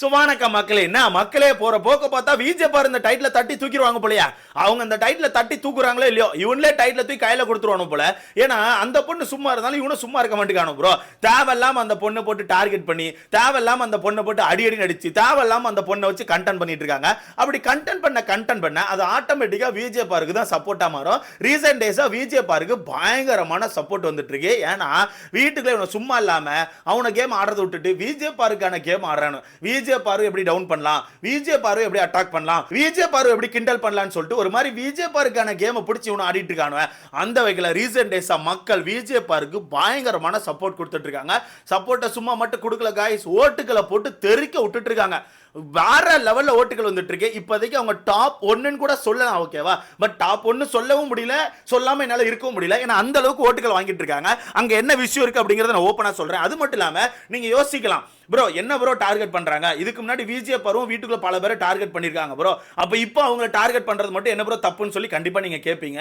So மக்களே என்ன? மக்களே போற போக்க பார்த்தா விஜே இந்த டைட்டில் தட்டி தூக்கிடுவாங்க போலயா. அவங்க அந்த டைட்டில் தட்டி தூக்குறாங்களோ இல்லையோ இவனே டைட்டில் தூக்கி கையில கொடுத்துருவானு போல. ஏன்னா அந்த பொண்ணு சும்மா இருந்தாலும் இவனும் சும்மா இருக்க மாட்டேங்கானு ப்ரோ தேவையில்லாம அந்த பொண்ணை போட்டு டார்கெட் பண்ணி தேவையில்லாம அந்த பொண்ணை போட்டு அடி அடி நடிச்சு தேவையில்லாம அந்த பொண்ணை வச்சு கண்டென்ட் பண்ணிட்டு இருக்காங்க. அப்படி கண்டென்ட் பண்ண கண்டென்ட் பண்ண அது ஆட்டோமேட்டிக்கா விஜே பாருக்கு தான் சப்போர்ட்டா மாறும். ரீசெண்ட் டேஸா விஜே பாருக்கு பயங்கரமான சப்போர்ட் வந்துட்டு இருக்கு. ஏன்னா வீட்டுக்குள்ள இவனை சும்மா இல்லாம அவனை கேம் ஆடுறத விட்டுட்டு விஜே பாருக்கான கேம் ஆடுறானு. விஜே பாரு எப்படி டவுன் பண்ணலாம்? விஜே பாரு எப்படி அட்டாக் பண்ணலாம்? விஜே பாரு எப்படி கிண்டல் பண்ணலாம்னு சொல்லிட்டு ஒரு மாதிரி விஜே பாருக்கான கேமை பிடிச்சி இவனு ஆடிட்டு இருக்கானு அந்த வகையில் ரீசெண்ட் டேஸா மக்கள் விஜே பாருக்கு பயங்கரமான சப்போர்ட் கொடுத்துட்டு இருக்காங்க. சப்போர்ட்டை சும்மா மட்டும் கொடுக்கல காய்ஸ் ஓட்டுகளை போட்டு தெறிக்க விட்டுட்டு இருக்காங்க. வேற லெவல்ல ஓட்டுகள் வந்துட்டு இருக்கு இப்போதைக்கு அவங்க டாப் ஒன்னுன்னு கூட சொல்லலாம் ஓகேவா பட் டாப் ஒன்னு சொல்லவும் முடியல சொல்லாம என்னால இருக்கவும் முடியல. ஏன்னா அந்த அளவுக்கு ஓட்டுகள் வாங்கிட்டு இருக்காங்க. அங்க என்ன விஷயம் இருக்கு அப்படிங்கறத நான் ஓப்பனா சொல்றேன். அது மட்டும் இல்லாம நீங்க யோசிக்கலாம். ப்ரோ என்ன ப்ரோ டார்கெட் பண்றாங்க? இதுக்கு முன்னாடி விஜய பருவம் வீட்டுக்குள்ள பல பேரை டார்கெட் பண்ணியிருக்காங்க ப்ரோ அப்ப இப்போ அவங்க டார்கெட் பண்றது மட்டும் என்ன ப்ரோ தப்புன்னு சொல்லி கண்டிப்பா நீங்க கேட்பீங்க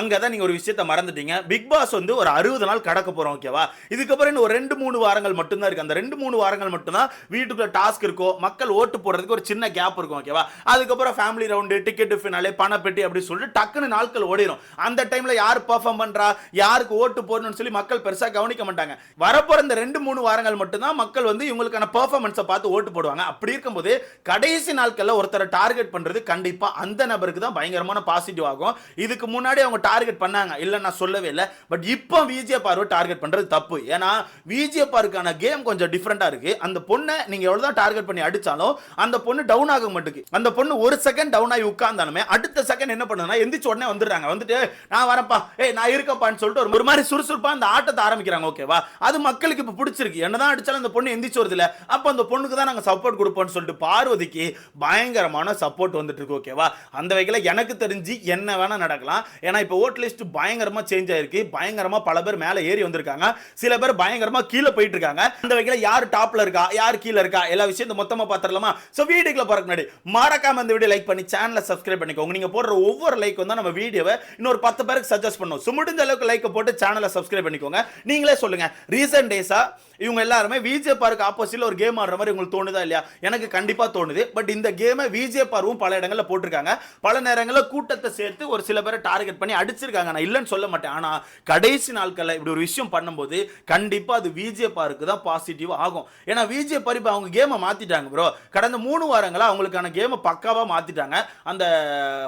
அங்கதான் நீங்க ஒரு விஷயத்த மறந்துட்டீங்க. பிக் பாஸ் வந்து ஒரு அறுபது நாள் கடக்க போறோம் ஓகேவா இதுக்கப்புறம் இன்னும் ஒரு ரெண்டு மூணு வாரங்கள் மட்டும்தான் இருக்கு. அந்த ரெண்டு மூணு வாரங்கள் மட்டும்தான் வீட்டுக்குள்ள டாஸ்க் இருக்கும் மக்கள் ஓட்டு ஓட்டு போடுறதுக்கு ஒரு சின்ன கேப் இருக்கும் ஓகேவா அதுக்கப்புறம் ஃபேமிலி ரவுண்டு டிக்கெட் ஃபினாலே பணப்பெட்டி அப்படி சொல்லிட்டு டக்குன்னு நாட்கள் ஓடிடும் அந்த டைமில் யார் பர்ஃபார்ம் பண்ணுறா யாருக்கு ஓட்டு போடணும்னு சொல்லி மக்கள் பெருசாக கவனிக்க மாட்டாங்க. வரப்போகிற இந்த ரெண்டு மூணு வாரங்கள் மட்டும்தான் மக்கள் வந்து இவங்களுக்கான பர்ஃபார்மன்ஸை பார்த்து ஓட்டு போடுவாங்க. அப்படி இருக்கும்போது கடைசி நாட்களில் ஒருத்தரை டார்கெட் பண்ணுறது கண்டிப்பாக அந்த நபருக்கு தான் பயங்கரமான பாசிட்டிவ் ஆகும். இதுக்கு முன்னாடி அவங்க டார்கெட் பண்ணாங்க. இல்லை நான் சொல்லவே இல்லை. பட் இப்போ விஜே பார்வை டார்கெட் பண்ணுறது தப்பு. ஏன்னா விஜே பார்க்கான கேம் கொஞ்சம் டிஃப்ரெண்ட்டாக இருக்குது அந்த பொண்ணை நீங்கள் எவ்வளோ தான் டார்கெட் பண்ணி அடித்தாலும் அந்த பொண்ணு டவுன் ஆக மாட்டுக்கு. அந்த பொண்ணு ஒரு செகண்ட் டவுன் ஆகி உட்கார்ந்தாலுமே அடுத்த செகண்ட் என்ன பண்ணுதுன்னா எந்திரிச்ச உடனே வந்துடுறாங்க. வந்துட்டு நான் வரப்பா ஏய் நான் இருக்கப்பான்னு சொல்லிட்டு ஒரு- மாதிரி சுறுசுறுப்பா அந்த ஆட்டத்தை ஆரம்பிக்கிறாங்க ஓகேவா அது மக்களுக்கு இப்போ பிடிச்சிருக்கு. என்னதான் அடிச்சாலும் அந்த பொண்ணு எந்திரிச்சு வருது இல்லை அப்ப அந்த பொண்ணுக்கு தான் நாங்கள் சப்போர்ட் கொடுப்போம்னு சொல்லிட்டு பார்வதிக்கு பயங்கரமான சப்போர்ட் வந்துட்டு இருக்கு ஓகேவா அந்த வகையில் எனக்கு தெரிஞ்சு என்ன வேணா நடக்கலாம். ஏன்னா இப்போ ஓட் லிஸ்ட் பயங்கரமா சேஞ்ச் ஆயிருக்கு. பயங்கரமா பல பேர் மேல ஏறி வந்திருக்காங்க. சில பேர் பயங்கரமா கீழே போயிட்டு இருக்காங்க. அந்த வகையில் யார் டாப்ல இருக்கா? யார் கீழே இருக்கா? எல்லா விஷயத்தை மொத்தமா பாத்திரலாமா ஸோ வீடியோக்குள்ள போறதுக்கு முன்னாடி மறக்காம இந்த வீடியோ லைக் பண்ணி சேனலை சப்ஸ்கிரைப் பண்ணிக்கோங்க. நீங்க போடுற ஒவ்வொரு லைக் வந்து நம்ம வீடியோவை இன்னொரு பத்து பேருக்கு சஜஸ்ட் பண்ணும். ஸோ முடிஞ்ச அளவுக்கு லைக் போட்டு சேனலை சப்ஸ்கிரைப் பண்ணிக்கோங்க. நீங்களே சொல்லுங்க. ரீசெண்ட் டேஸா இவங்க எல்லாருமே விஜே பார்க்கு ஆப்போசிட்ல ஒரு கேம் ஆடுற மாதிரி உங்களுக்கு தோணுதா இல்லையா? எனக்கு கண்டிப்பா தோணுது. பட் இந்த கேமை விஜே பார்வும் பல இடங்களில் போட்டிருக்காங்க. பல நேரங்களில் கூட்டத்தை சேர்த்து ஒரு சில பேரை டார்கெட் பண்ணி அடிச்சிருக்காங்க. நான் இல்லைன்னு சொல்ல மாட்டேன். ஆனா கடைசி நாட்கள்ல இப்படி ஒரு விஷயம் பண்ணும்போது கண்டிப்பா அது விஜே பார்க்கு தான் பாசிட்டிவ் ஆகும். ஏன்னா விஜே பார் இப்போ அவங்க கேமை மாத்திட்டாங்க ப்ரோ கடந்த மூணு வாரங்களாக அவங்களுக்கான கேமை பக்காவாக மாற்றிட்டாங்க அந்த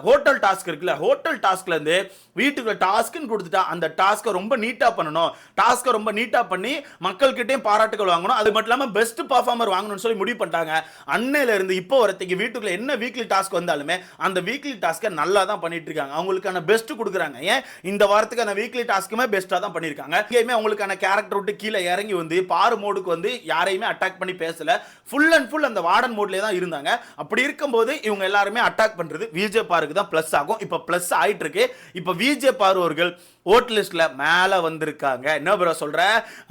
ஹோட்டல் டாஸ்க் இருக்குல்ல ஹோட்டல் டாஸ்க்லேருந்து வீட்டுக்குள்ள டாஸ்க்னு கொடுத்துட்டா அந்த டாஸ்க்கை ரொம்ப நீட்டாக பண்ணணும். டாஸ்க்கை ரொம்ப நீட்டாக பண்ணி மக்கள்கிட்டையும் பாராட்டுகள் வாங்கணும். அது மட்டும் இல்லாமல் பெஸ்ட் பர்ஃபார்மர் வாங்கணும்னு சொல்லி முடிவு பண்ணிட்டாங்க. அன்னையில இருந்து இப்போ வரத்துக்கு வீட்டுக்குள்ள என்ன வீக்லி டாஸ்க் வந்தாலுமே அந்த வீக்லி டாஸ்க்கை நல்லா தான் பண்ணிட்டு இருக்காங்க அவங்களுக்கான பெஸ்ட் கொடுக்குறாங்க. ஏன்? இந்த வாரத்துக்கான வீக்லி டாஸ்க்குமே பெஸ்ட்டாக தான் பண்ணியிருக்காங்க எங்கேயுமே அவங்களுக்கான கேரக்டர் விட்டு கீழே இறங்கி வந்து பாரு மோடுக்கு வந்து யாரையுமே அட்டாக் பண்ணி பேசல. ஃபுல் அண்ட் ஃபுல் அந்த வார்டன் மோட்லேயே தான் இருந்தாங்க. அப்படி இருக்கும்போது இவங்க எல்லாருமே அட்டாக் பண்ணுறது விஜே பாருக்கு தான் ப்ளஸ் ஆகும். இப்போ ப்ளஸ் ஆகிட்டு இருக்கு இப்போ விஜே பாரு அவர்கள் ஓட் லிஸ்ட்ல மேலே வந்திருக்காங்க. என்ன ப்ரோ சொல்ற?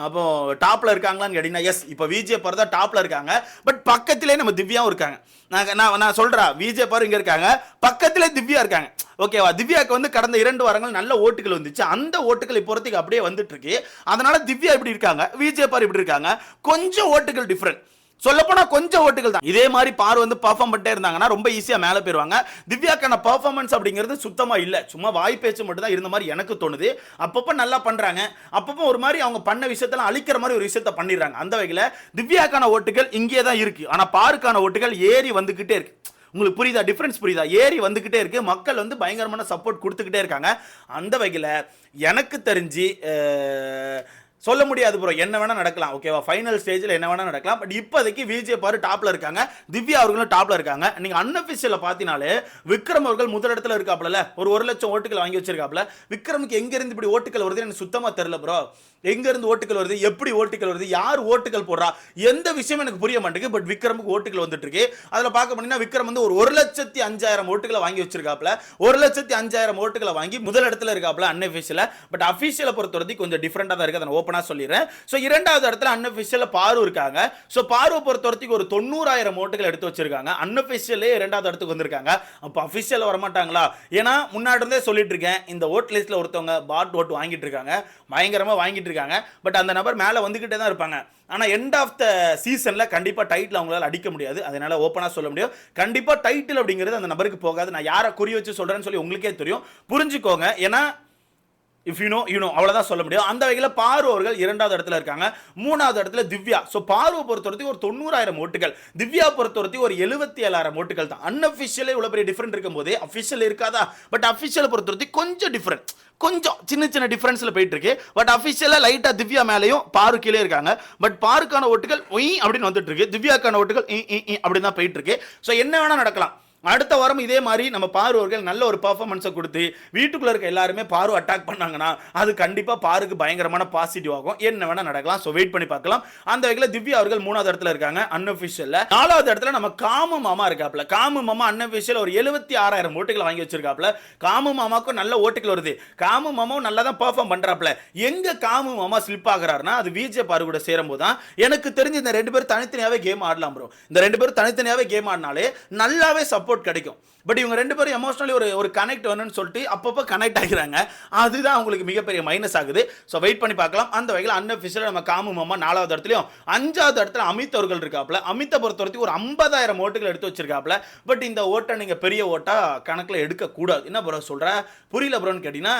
அப்போ டாப்ல இருக்காங்களான்னு கேட்டீங்கன்னா எஸ் இப்போ விஜே பாரு தான் டாப்ல இருக்காங்க. பட் பக்கத்திலே நம்ம திவ்யாவும் இருக்காங்க. நான் நான் நான் சொல்றேன் விஜே பாரு இங்க இருக்காங்க. பக்கத்திலே திவ்யா இருக்காங்க. ஓகேவா திவ்யாவுக்கு வந்து கடந்த இரண்டு வாரங்கள் நல்ல ஓட்டுகள் வந்துச்சு. அந்த ஓட்டுகள் இப்போதைக்கு அப்படியே வந்துட்டு இருக்கு. அதனால திவ்யா இப்படி இருக்காங்க விஜய் பார் இப்படி இருக்காங்க. கொஞ்சம் ஓட்டுகள் டிஃப்ரெண்ட் சொல்லப்போனா கொஞ்சம் ஓட்டுகள் தான். இதே மாதிரி பார் வந்து பர்ஃபார்ம் பண்ணிட்டே இருந்தாங்கன்னா ரொம்ப ஈஸியாக மேலே போயிருவாங்க. திவ்யாக்கான பர்ஃபார்மன்ஸ் அப்படிங்கிறது சுத்தமாக இல்லை. சும்மா வாய் பேச்சு மட்டும் தான் இருந்த மாதிரி எனக்கு தோணுது. அப்பப்போ நல்லா பண்ணுறாங்க அப்பப்போ ஒரு மாதிரி அவங்க பண்ண விஷயத்தெல்லாம் அழிக்கிற மாதிரி ஒரு விஷயத்த பண்ணிடுறாங்க. அந்த வகையில் திவ்யாக்கான ஓட்டுகள் இங்கே தான் இருக்குது ஆனால் பாருக்கான ஓட்டுகள் ஏறி வந்துக்கிட்டே இருக்கு. உங்களுக்கு புரியுதா? டிஃப்ரென்ஸ் புரியுதா? ஏறி வந்துக்கிட்டே இருக்கு. மக்கள் வந்து பயங்கரமான சப்போர்ட் கொடுத்துக்கிட்டே இருக்காங்க. அந்த வகையில் எனக்கு தெரிஞ்சு சொல்ல முடியாது ப்ரோ என்ன வேணா நடக்கலாம் ஓகேவா ஃபைனல் ஸ்டேஜில் என்ன வேணா நடக்கலாம். பட் இப்போதைக்கு விஜே பாரு டாப்ல இருக்காங்க. திவ்யா அவர்களும் டாப்ல இருக்காங்க. நீங்க அன்அஃபிஷியல பார்த்தீங்கனாலே விக்ரம் அவர்கள் முதலிடத்துல இருக்காப்ல ஒரு ஒரு லட்சம் ஓட்டுகள் வாங்கி வச்சிருக்காப்ல விக்ரமுக்கு எங்க இருந்து இப்படி ஓட்டுகள் வருது எனக்கு சுத்தமா தெரியல ப்ரோ எங்க இருந்து ஓட்டுகள் வருது? எப்படி ஓட்டுகள் வருது? யார் ஓட்டுகள் போடுறா? எந்த விஷயம் எனக்கு புரிய மாட்டேங்குது. பட் விக்ரமுக்கு ஓட்டுகள் வந்துட்டு இருக்கு அதில் பார்க்க போனீங்கன்னா விக்ரம் வந்து ஒரு ஒரு லட்சத்தி அஞ்சாயிரம் ஓட்டுகளை வாங்கி வச்சிருக்காப்ல ஒரு லட்சத்தி அஞ்சாயிரம் ஓட்டுகளை வாங்கி முதலிடத்துல இருக்காப்புல இருக்காப்ல அன்அஃபிஷியல பட் அஃபீஷியலை பொறுத்த வரைக்கும் கொஞ்சம் டிஃப்ரெண்ட்டாக தான் இருக்குது அதை ஓப்பனாக சொல்லிடுறேன். ஸோ இரண்டாவது இடத்துல அன்அஃபிஷியலில் பாரு இருக்காங்க. ஸோ பாருவை பொறுத்த வரைக்கும் ஒரு தொண்ணூறாயிரம் ஓட்டுகள் எடுத்து வச்சிருக்காங்க. அன்அஃபிஷியலே இரண்டாவது இடத்துக்கு வந்திருக்காங்க. அப்போ அஃபிஷியல் வரமாட்டாங்களா? ஏன்னா முன்னாடி இருந்தே சொல்லிட்டு இருக்கேன். இந்த ஓட் லிஸ்ட்டில் ஒருத்தவங்க பாட் ஓட்டு வாங்கிட்டு இருக்காங்க. பயங்கரமாக வாங்கிட்டு இருக்காங்க. பட் அந்த நபர் மேலே வந்துக்கிட்டே தான் இருப்பாங்க. ஆனால் எண்ட் ஆஃப் த சீசனில் கண்டிப்பாக டைட்டில் அவங்களால அடிக்க முடியாது. அதனால் ஓப்பனாக சொல்ல முடியும். கண்டிப்பாக டைட்டில் அப்படிங்கிறது அந்த நபருக்கு போகாது. நான் யாரை குறி வச்சு சொல்கிறேன்னு சொல்லி உங்களுக்கே தெரியும். புரிஞ்சுக்கோங்க. ஏன்னா இஃப் யூனோ யூனோ அவ்வளோதான் சொல்ல முடியும். அந்த வகையில் பாரு அவர்கள் இரண்டாவது இடத்துல இருக்காங்க. மூணாவது இடத்துல திவ்யா. ஸோ பாருவை பொறுத்தவரைக்கும் ஒரு தொண்ணூறாயிரம் ஓட்டுகள். திவ்யா பொறுத்தவரைக்கும் ஒரு எழுபத்தி ஏழாயிரம் ஓட்டுகள் தான். அன்அஃபிஷியலே இவ்வளோ பெரிய டிஃப்ரெண்ட் இருக்கும்போது அஃபிஷியல் இருக்காதா? பட் அஃபிஷியலை பொறுத்தவரைக்கும் கொஞ்சம் டிஃப்ரெண்ட் கொஞ்சம் சின்ன சின்ன டிஃப்ரென்ஸில் போயிட்டு இருக்கு. பட் அஃபிஷியலாக லைட்டாக திவ்யா மேலேயும் பாரு கீழே இருக்காங்க. பட் பாருக்கான ஓட்டுகள் ஒய் அப்படின்னு வந்துட்டு இருக்கு. திவ்யாக்கான ஓட்டுகள் இ, அப்படின்னு தான் போயிட்டு இருக்கு. ஸோ என்ன வேணால் நடக்கலாம். அடுத்த வாரம் இதே மாதிரி நம்ம பார்வர்கள் நல்ல ஒரு பர்ஃபார்மன்ஸை கொடுத்து வீட்டுக்குள்ளே இருக்க எல்லாருமே பாரு அட்டாக் பண்ணாங்கன்னா அது கண்டிப்பாக பாருக்கு பயங்கரமான பாசிட்டிவ் ஆகும். என்ன வேணால் நடக்கலாம். ஸோ வெயிட் பண்ணி பார்க்கலாம். அந்த வகையில் திவ்யா அவர்கள் மூணாவது இடத்துல இருக்காங்க அன்அஃபிஷியலில் நாலாவது இடத்துல நம்ம காமு மாமா இருக்காப்ல காமு மாமா அன்அஃபிஷியல் ஒரு எழுபத்தி ஆறாயிரம் ஓட்டுகளை வாங்கி வச்சிருக்காப்ல காமு மாமாக்கும் நல்ல ஓட்டுகள் வருது. காமு மாமாவும் நல்லா தான் பெர்ஃபார்ம் பண்ணுறாப்ல எங்கே காமு மாமா ஸ்லிப் ஆகிறாருன்னா அது விஜே பாரு கூட சேரும்போது தான் எனக்கு தெரிஞ்சு இந்த ரெண்டு பேரும் தனித்தனியாகவே கேம் ஆடலாம் ப்ரோ இந்த ரெண்டு பேரும் தனித்தனியாகவே கேம் ஆடினாலே நல்லாவே சப்போர்ட் கிடைக்கும். பட் இவங்க ரெண்டு பேரும் எமோஷனலி ஒரு ஒரு கனெக்ட் வேணும்னு சொல்லிட்டு அப்பப்போ கனெக்ட் ஆகிறாங்க அதுதான் அவங்களுக்கு மிகப்பெரிய மைனஸ் ஆகுது. ஸோ வெயிட் பண்ணி பார்க்கலாம். அந்த வகையில் அன்னஃபிஷியல் நம்ம காமு மாமா நாலாவது இடத்துலையும் அஞ்சாவது இடத்துல அமித் அவர்கள் இருக்காப்புல. அமித்தை பொறுத்த வரைக்கும் ஒரு ஐம்பதாயிரம் ஓட்டுகள் எடுத்து வச்சிருக்காப்புல. பட் இந்த ஓட்டை நீங்கள் பெரிய ஓட்டாக கணக்கில் எடுக்கக்கூடாது. என்ன ப்ரோ சொல்கிற புரியல ப்ரோன்னு கேட்டிங்கன்னா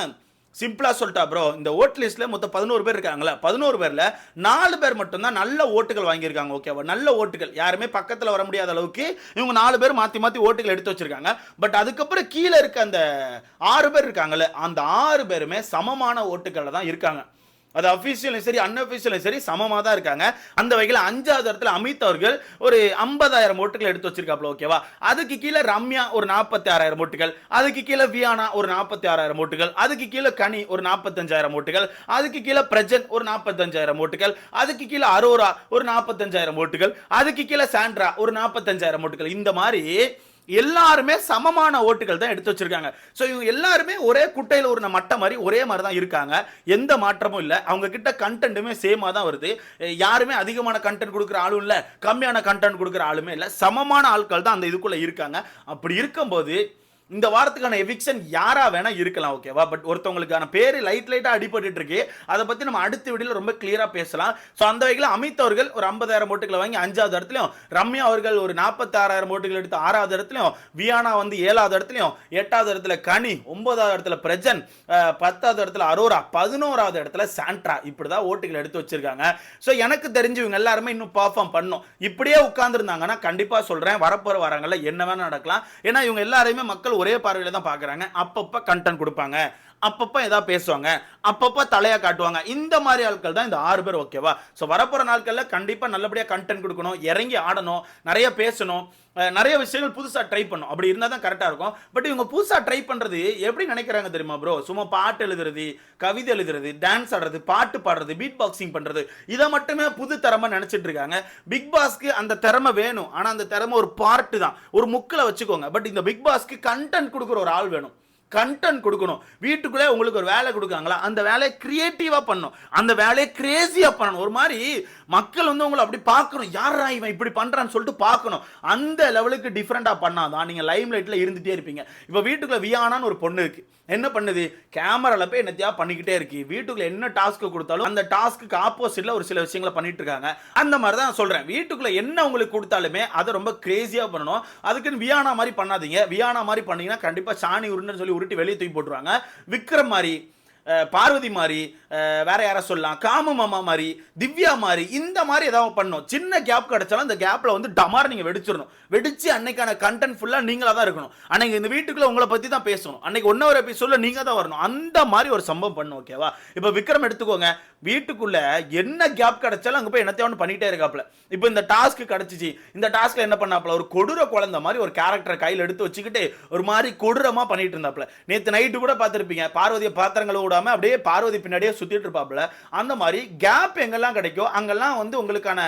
சிம்பிளாக சொல்லிட்டா ப்ரோ இந்த ஓட் லிஸ்ட்டில் மொத்தம் பதினோரு பேர் இருக்காங்களா பதினோரு பேரில் நாலு பேர் மட்டும்தான் நல்ல ஓட்டுகள் வாங்கியிருக்காங்க ஓகேவா நல்ல ஓட்டுகள். யாருமே பக்கத்தில் வர முடியாத அளவுக்கு இவங்க நாலு பேர் மாற்றி மாற்றி ஓட்டுகள் எடுத்து வச்சுருக்காங்க. பட் அதுக்கப்புறம் கீழே இருக்க அந்த ஆறு பேர் இருக்காங்கல்ல அந்த ஆறு பேருமே சமமான ஓட்டுகளில் தான் இருக்காங்க. அது அஃபீஷியலும் சரி அன்அஃபீஷியலும் சரி சமமாக தான் இருக்காங்க. அந்த வகையில் அஞ்சாவது இடத்துல அமித் அவர்கள் ஒரு ஐம்பதாயிரம் ஓட்டுகள் எடுத்து வச்சிருக்காப்ல ஓகேவா அதுக்கு கீழே ரம்யா ஒரு நாற்பத்தி ஆறாயிரம் ஓட்டுகள் அதுக்கு கீழே வியானா ஒரு நாற்பத்தி ஆறாயிரம் ஓட்டுகள் அதுக்கு கீழே கனி ஒரு நாற்பத்தஞ்சாயிரம் ஓட்டுகள் அதுக்கு கீழே பிரஜன் ஒரு நாற்பத்தஞ்சாயிரம் ஓட்டுகள் அதுக்கு கீழே அரோரா ஒரு நாற்பத்தஞ்சாயிரம் ஓட்டுகள் அதுக்கு கீழே சாண்ட்ரா ஒரு நாற்பத்தஞ்சாயிரம் ஓட்டுகள். இந்த மாதிரி எல்லாருமே சமமான ஓட்டுகள் தான் எடுத்து வச்சிருக்காங்க. ஸோ இவங்க எல்லாருமே ஒரே குட்டையில் ஒரு மட்டை மாதிரி ஒரே மாதிரி தான் இருக்காங்க. எந்த மாற்றமும் இல்லை. அவங்க கிட்ட கண்டென்ட்டுமே சேமாக தான் வருது. யாருமே அதிகமான கண்டென்ட் கொடுக்குற ஆளும் இல்லை. கம்மியான கண்டென்ட் கொடுக்குற ஆளுமே இல்லை. சமமான ஆட்கள் தான் அந்த இதுக்குள்ளே இருக்காங்க. அப்படி இருக்கும்போது இந்த வாரத்துக்கான எவிக்ஷன் யாரா வேணா இருக்கலாம் ஓகேவா பட் ஒருத்தவங்களுக்கான பேர் லைட் லைட்டாக அடிபட்டு இருக்கு அதை பற்றி நம்ம அடுத்த வீடியோல ரொம்ப கிளியராக பேசலாம். ஸோ அந்த வகையில் அமித் அவர்கள் ஒரு ஐம்பதாயிரம் ஓட்டுகளை வாங்கி அஞ்சாவது இடத்துலையும் ரம்யா அவர்கள் ஒரு நாற்பத்தாறாயிரம் ஓட்டுகள் எடுத்து ஆறாவது இடத்துலையும் வியானா வந்து ஏழாவது இடத்துலையும் எட்டாவது இடத்துல கனி ஒன்பதாவது இடத்துல பிரஜன் பத்தாவது இடத்துல அரோரா பதினோராவது இடத்துல சாண்ட்ரா இப்படி தான் ஓட்டுகள் எடுத்து வச்சிருக்காங்க. ஸோ எனக்கு தெரிஞ்சு இவங்க எல்லாருமே இன்னும் பர்ஃபார்ம் பண்ணும் இப்படியே உட்காந்துருந்தாங்கன்னா கண்டிப்பாக சொல்கிறேன் வரப்போகிற வாரங்களில் என்ன வேணால் நடக்கலாம். ஏன்னா இவங்க எல்லாருமே மக்கள் ஒரே பார்வையில் தான் பார்க்குறாங்க. அப்பப்போ கண்டென்ட் கொடுப்பாங்க. அப்பப்போ எதாவது பேசுவாங்க அப்பப்போ தலையாக காட்டுவாங்க. இந்த மாதிரி ஆட்கள் தான் இந்த ஆறு பேர் ஓகேவா ஸோ வரப்போகிற நாட்களில் கண்டிப்பாக நல்லபடியாக கண்டென்ட் கொடுக்கணும் இறங்கி ஆடணும் நிறைய பேசணும் நிறைய விஷயங்கள் புதுசாக ட்ரை பண்ணும் அப்படி இருந்தால் தான் கரெக்டாக இருக்கும். பட் இவங்க புதுசாக ட்ரை பண்ணுறது எப்படி நினைக்கிறாங்க தெரியுமா ப்ரோ சும்மா பாட்டு எழுதுறது கவிதை எழுதுறது டான்ஸ் ஆடுறது பாட்டு பாடுறது பீட் பாக்ஸிங் பண்ணுறது இதை மட்டுமே புது திறமை நினச்சிட்டு இருக்காங்க. பிக் பாஸ்க்கு அந்த திறமை வேணும். ஆனால் அந்த திறமை ஒரு பார்ட்டு தான். ஒரு முக்கில் வச்சுக்கோங்க. பட் இந்த பிக் பாஸ்க்கு கண்டென்ட் கொடுக்குற ஒரு ஆள் வேணும். கண்டென்ட் கொடுக்கணும். வீட்டுக்குள்ளே உங்களுக்கு ஒரு வேலை கொடுக்காங்களா அந்த வேலையை கிரியேட்டிவாக பண்ணணும். அந்த வேலையை கிரேசியாக பண்ணணும். ஒரு மாதிரி மக்கள் வந்து உங்களை அப்படி பார்க்கணும். யாரா இவன் இப்படி பண்ணுறான்னு சொல்லிட்டு பார்க்கணும். அந்த லெவலுக்கு டிஃப்ரெண்ட்டாக பண்ணாதான் நீங்கள் லைம் லைட்டில் இருந்துகிட்டே இருப்பீங்க. இப்போ வீட்டுக்குள்ளே வியானான்னு ஒரு பொண்ணு இருக்குது என்ன பண்ணுது? கேமராவில் போய் என்னத்தையா பண்ணிக்கிட்டே இருக்கு. வீட்டுக்குள்ளே என்ன டாஸ்க்கு கொடுத்தாலும் அந்த டாஸ்க்கு ஆப்போசிட்டில் ஒரு சில விஷயங்களை பண்ணிட்டு இருக்காங்க. அந்த மாதிரி தான் சொல்கிறேன் வீட்டுக்குள்ளே என்ன உங்களுக்கு கொடுத்தாலுமே அதை ரொம்ப கிரேசியாக பண்ணணும். அதுக்குன்னு வியானா மாதிரி பண்ணாதீங்க. வியானா மாதிரி பண்ணீங்கன்னா கண்டிப்பாக சாணி உருண்டுன்னு சொல்லி உருட்டி வெளியே தூக்கி போட்டுருவாங்க. விக்ரம் மாதிரி பார்வதி மாதிரி வேற யாரை சொல்லலாம். காம மாமா மாதிரி திவ்யா மாதிரி இந்த மாதிரி ஏதாவது பண்ணும் சின்ன கேப் கிடைச்சாலும் அந்த கேப்பில் வந்து டமார் நீங்கள் வெடிச்சிடணும். வெடிச்சு அன்னைக்கான கண்டென்ட் ஃபுல்லாக நீங்களாக தான் இருக்கணும். அன்னைக்கு இந்த வீட்டுக்குள்ள உங்களை பற்றி தான் பேசணும். அன்னைக்கு ஒன் ஹவர் எபிசோட்ல நீங்க தான் வரணும். அந்த மாதிரி ஒரு சம்பவம் பண்ணும் ஓகேவா இப்போ விக்ரம் எடுத்துக்கோங்க. வீட்டுக்குள்ள என்ன கேப் கிடைச்சாலும் அங்கே போய் என்னத்தையும் ஒன்று பண்ணிட்டே இருக்காப்ல இப்போ இந்த டாஸ்க் கிடைச்சிச்சு. இந்த டாஸ்க்ல என்ன பண்ணாப்ல ஒரு கொடூர குழந்தை மாதிரி ஒரு கேரக்டரை கையில் எடுத்து வச்சுக்கிட்டு ஒரு மாதிரி கொடூரமா பண்ணிட்டு இருந்தாப்ல நேற்று நைட்டு கூட பார்த்துருப்பீங்க. பார்வதியை பாத்திரங்களை விடாம அப்படியே பார்வதி பின்னாடியே சுத்திட்டு இருப்பாப்ல அந்த மாதிரி கேப் எங்கெல்லாம் கிடைக்கும் அங்கெல்லாம் வந்து உங்களுக்கான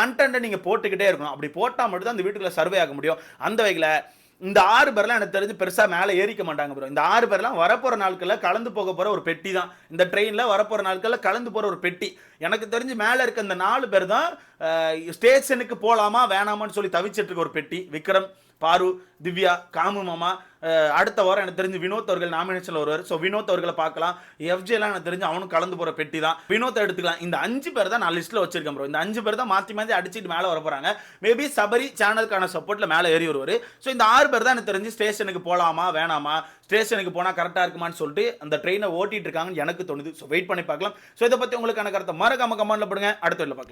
கண்டென்ட்டை நீங்கள் போட்டுக்கிட்டே இருக்கணும். அப்படி போட்டால் மட்டும் தான் அந்த வீட்டுக்குள்ள சர்வே ஆக முடியும். அந்த வகையில் இந்த ஆறு பேர்லாம் எனக்கு தெரிஞ்சு பெருசாக மேலே ஏறிக்க மாட்டாங்க ப்ரோ இந்த ஆறு பேர்லாம் வரப்போகிற நாட்களில் கலந்து போக போகிற ஒரு பெட்டி தான். இந்த ட்ரெயினில் வரப்போகிற நாட்களில் கலந்து போகிற ஒரு பெட்டி. எனக்கு தெரிஞ்சு மேலே இருக்க இந்த நாலு பேர் தான் ஸ்டேஷனுக்கு போகலாமா வேணாமான்னு சொல்லி தவிச்சிட்டு இருக்க ஒரு பெட்டி. விக்ரம் பாரு திவ்யா காமு மாமா அடுத்த வாரம் எனக்கு தெரிஞ்சு வினோத் அவர்கள் நாமினேஷன்ல வருவார். ஸோ வினோத் அவர்களை பார்க்கலாம். எஃப்ஜேலாம் எனக்கு தெரிஞ்சு அவனும் கலந்து போற பெட்டி தான். வினோத் எடுத்துக்கலாம். இந்த அஞ்சு பேர் தான் நான் லிஸ்ட்ல வச்சிருக்கேன் ப்ரோ இந்த அஞ்சு பேர் தான் மாத்தி மாத்தி அடிச்சிட்டு மேலே வர போறாங்க. மேபி சபரி சேனலுக்கான சப்போர்ட்ல மேலே ஏறி வருவார். ஸோ இந்த ஆறு பேர் தான் எனக்கு தெரிஞ்சு ஸ்டேஷனுக்கு போலாமா வேணாமா ஸ்டேஷனுக்கு போனா கரெக்டா இருக்குமான்னு சொல்லிட்டு அந்த ட்ரெயினை ஓட்டிட்டு இருக்காங்கன்னு எனக்கு தோணுது. ஸோ வெயிட் பண்ணி பார்க்கலாம். ஸோ இதை பத்தி உங்களுக்கான கருத்தை மறக்காம கமெண்ட்ல போடுங்க. அடுத்த வீட்டில் பார்க்கலாம்.